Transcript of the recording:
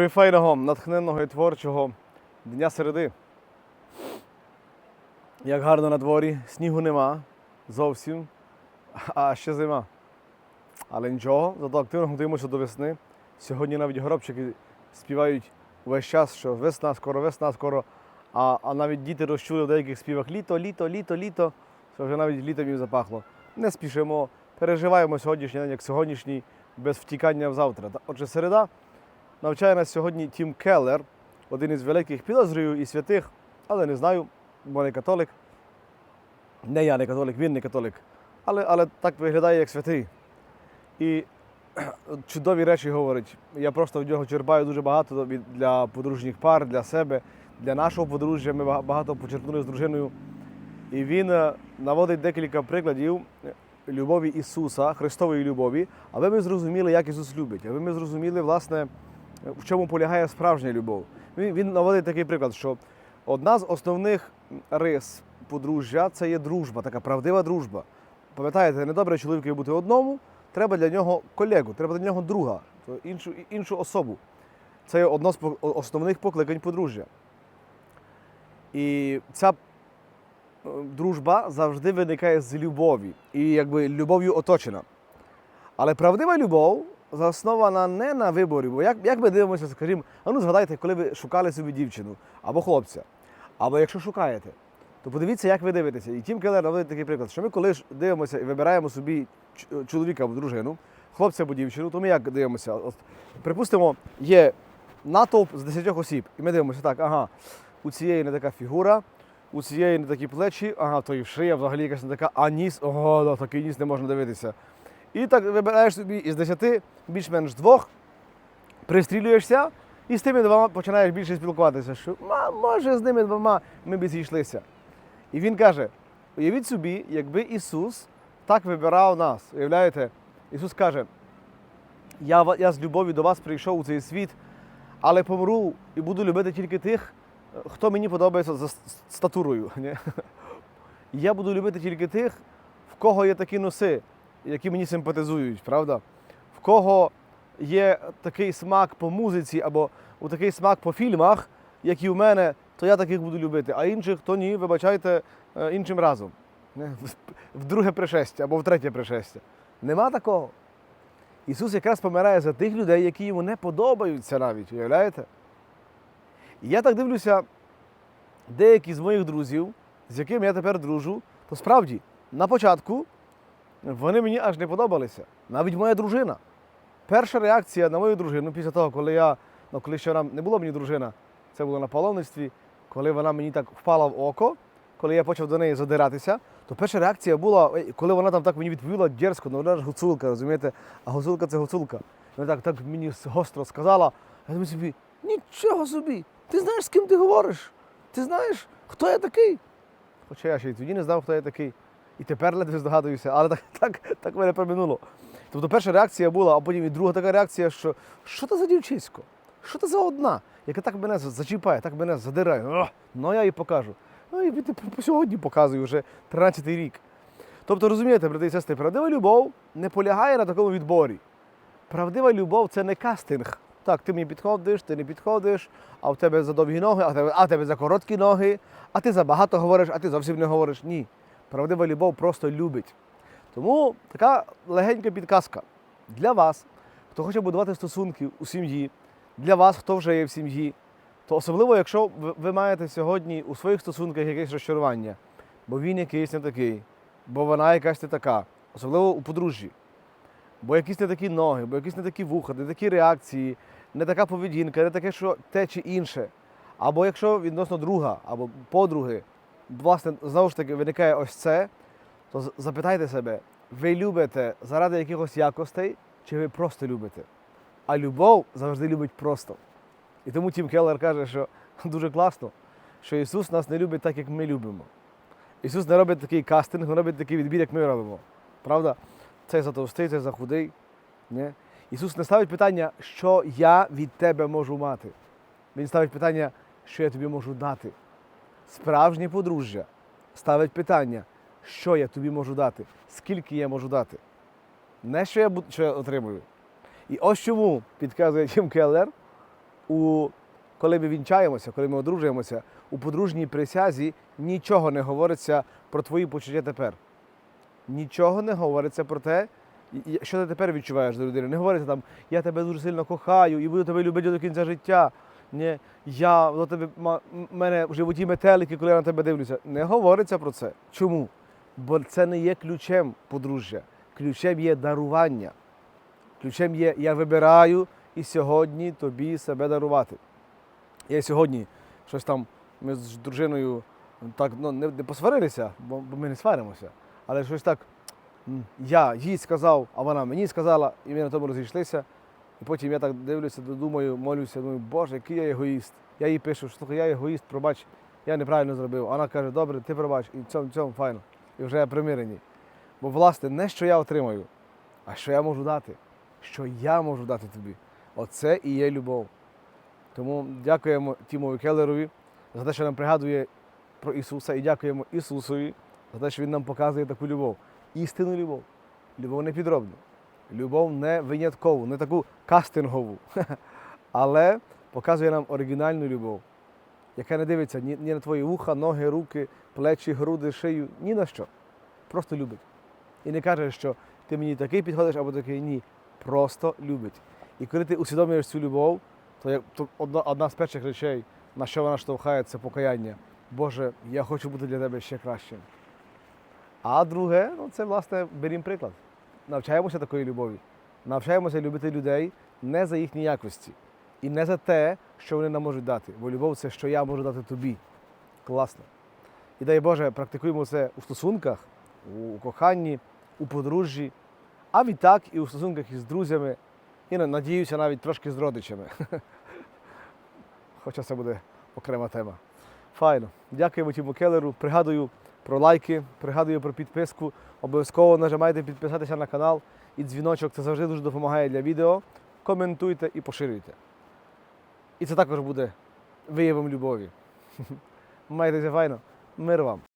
Прифайного, натхненного і творчого дня середи. Як гарно на дворі, снігу нема зовсім, а ще зима. Але нічого, зато активно готуємося до весни. Сьогодні навіть горобчики співають увесь час, що весна, скоро весна, скоро. А, а навіть діти розчули в деяких співах літо, літо, літо, літо, що вже навіть літом їм запахло. Не спішимо, переживаємо сьогоднішній день, як сьогоднішній, без втікання в завтра. Отже, середа навчає нас сьогодні Тім Келлер, один із великих підозрюю і святих, але не знаю, бо не католик. Не я не католик, він не католик. Але, але так виглядає як святий. І чудові речі говорить. Я просто в нього черпаю дуже багато для подружніх пар, для себе, для нашого подружжя. Ми багато почерпнули з дружиною. І він е, наводить декілька прикладів е, любові Ісуса, Христової любові, аби ми зрозуміли, як Ісус любить, аби ми зрозуміли, власне, в чому полягає справжня любов. Він, наводить такий приклад, що одна з основних рис подружжя це є дружба, така правдива дружба. Пам'ятаєте, недобре чоловікові бути одному, треба для нього колегу, треба для нього друга, іншу, іншу особу. Це є одно з основних покликань подружжя. І ця е, дружба завжди виникає з любові і якби любов'ю оточена. Але правдива любов заснована не на виборі. Бо як, як ми дивимося, скажімо, ну згадайте, коли ви шукали собі дівчину або хлопця, або якщо шукаєте, то подивіться, як ви дивитеся. І Тім Келлер наводить такий приклад, що ми коли ж дивимося і вибираємо собі чоловіка або дружину, хлопця або дівчину, то ми як дивимося? От, припустимо, є натовп з 10 осіб, і ми дивимося так, ага, у цієї не така фігура, у цієї не такі плечі, ага, то і шия взагалі якась не така, а ніс, ого, да, такий ніс не можна дивитися. І так вибираєш собі із 10 більш-менш двох, пристрілюєшся і з тими двома починаєш більше спілкуватися, що може з ними двома ми б зійшлися. І він каже: уявіть собі, якби Ісус так вибирав нас. Уявляєте? Ісус каже, я, я з любов'ю до вас прийшов у цей світ, але помру і буду любити тільки тих, хто мені подобається за статурою. Я буду любити тільки тих, в кого є такі носи, які мені симпатизують, правда? В кого є такий смак по музиці або у такий смак по фільмах, як і в мене, то я таких буду любити, а інших то ні, вибачайте, е, іншим разом. В друге пришестя або в третє пришестя. Нема такого. Ісус якраз помирає за тих людей, які йому не подобаються навіть, уявляєте? І я так дивлюся, деякі з моїх друзів, з якими я тепер дружу, то справді на початку вони мені аж не подобалися. Навіть моя дружина. Перша реакція на мою дружину після того, коли я, ну коли ще вона не було мені дружина, це було на паломництві, коли вона мені так впала в око, коли я почав до неї задиратися, то перша реакція була, коли вона там так мені відповіла дерзко, ну вона ж гуцулка, розумієте? А гуцулка це гуцулка. Вона так, так мені гостро сказала, я думаю собі, нічого собі, ти знаєш, з ким ти говориш? Ти знаєш, хто я такий? Хоча я ще й тоді не знав, хто я такий. І тепер ледве здогадуюся, але так, так, так мене проминуло. Тобто перша реакція була, а потім і друга така реакція, що що це за дівчисько? Що це за одна, яка так мене зачіпає, так мене задирає. Ну я їй покажу. Ну і ти по сьогодні показую вже 13-й рік. Тобто, розумієте, брати і сестри, правдива любов не полягає на такому відборі. Правдива любов це не кастинг. Так, ти мені підходиш, ти не підходиш, а в тебе за довгі ноги, а в тебе, а в тебе за короткі ноги, а ти забагато говориш, а ти зовсім не говориш. Ні. Правдива любов просто любить. Тому така легенька підказка для вас, хто хоче будувати стосунки у сім'ї, для вас, хто вже є в сім'ї, то особливо, якщо ви- маєте сьогодні у своїх стосунках якесь розчарування, бо він якийсь не такий, бо вона якась не така, особливо у подружжі, бо якісь не такі ноги, бо якісь не такі вуха, не такі реакції, не така поведінка, не таке, що те чи інше. Або якщо відносно друга або подруги, власне, знову ж таки виникає ось це, то запитайте себе, ви любите заради якихось якостей, чи ви просто любите? А любов завжди любить просто. І тому Тім Келлер каже, що дуже класно, що Ісус нас не любить так, як ми любимо. Ісус не робить такий кастинг, не робить такий відбір, як ми робимо. Правда? Цей за товстий, цей за худий. Ні? Ісус не ставить питання, що я від тебе можу мати. Він ставить питання, що я тобі можу дати. Справжнє подружжя ставить питання, що я тобі можу дати, скільки я можу дати. Не що я, що я отримую. І ось чому підказує Тім Келлер, у коли ми вінчаємося, коли ми одружуємося, у подружній присязі нічого не говориться про твої почуття тепер. Нічого не говориться про те, що ти тепер відчуваєш до людини. Не говориться там, я тебе дуже сильно кохаю і буду тебе любити до кінця життя. Ні, я до тебе мене в животі метелики, коли я на тебе дивлюся. Не говориться про це. Чому? Бо це не є ключем подружжя. Ключем є дарування. Ключем є я вибираю і сьогодні тобі себе дарувати. Я сьогодні щось там, ми з дружиною так ну, не, посварилися, бо ми не сваримося. Але щось так, я їй сказав, а вона мені сказала, і ми на тому розійшлися. І потім я так дивлюся, думаю, молюся, думаю, Боже, який я егоїст. Я їй пишу, що я егоїст, пробач, я неправильно зробив. Вона каже, добре, ти пробач, і цьому, цьому файно. І вже примирені. Бо, власне, не що я отримаю, а що я можу дати. Що я можу дати тобі. Оце і є любов. Тому дякуємо Тімові Келлерові за те, що нам пригадує про Ісуса, і дякуємо Ісусові за те, що Він нам показує таку любов. Істинну любов. Любов не підробну. Любов не виняткову, не таку кастингову. Але показує нам оригінальну любов, яка не дивиться ні, ні на твої вуха, ноги, руки, плечі, груди, шию, ні на що. Просто любить. І не каже, що ти мені такий підходиш або такий ні. Просто любить. І коли ти усвідомлюєш цю любов, то, як, то одна, одна з перших речей, на що вона штовхає, це покаяння. Боже, я хочу бути для тебе ще кращим. А друге, ну це власне берім приклад. Навчаємося такої любові. Навчаємося любити людей не за їхні якості і не за те, що вони нам можуть дати. Бо любов це що я можу дати тобі. Класно. І дай Боже, практикуємо це у стосунках, у коханні, у подружжі, а відтак і у стосунках із друзями, і надіюся, навіть трошки з родичами. Хоча це буде окрема тема. Файно. Дякуємо Тіму Келлеру. Пригадую про лайки, пригадую про підписку. Обов'язково нажимайте підписатися на канал і дзвіночок. Це завжди дуже допомагає для відео. Коментуйте і поширюйте. І це також буде виявом любові. Майтеся файно. Мир вам!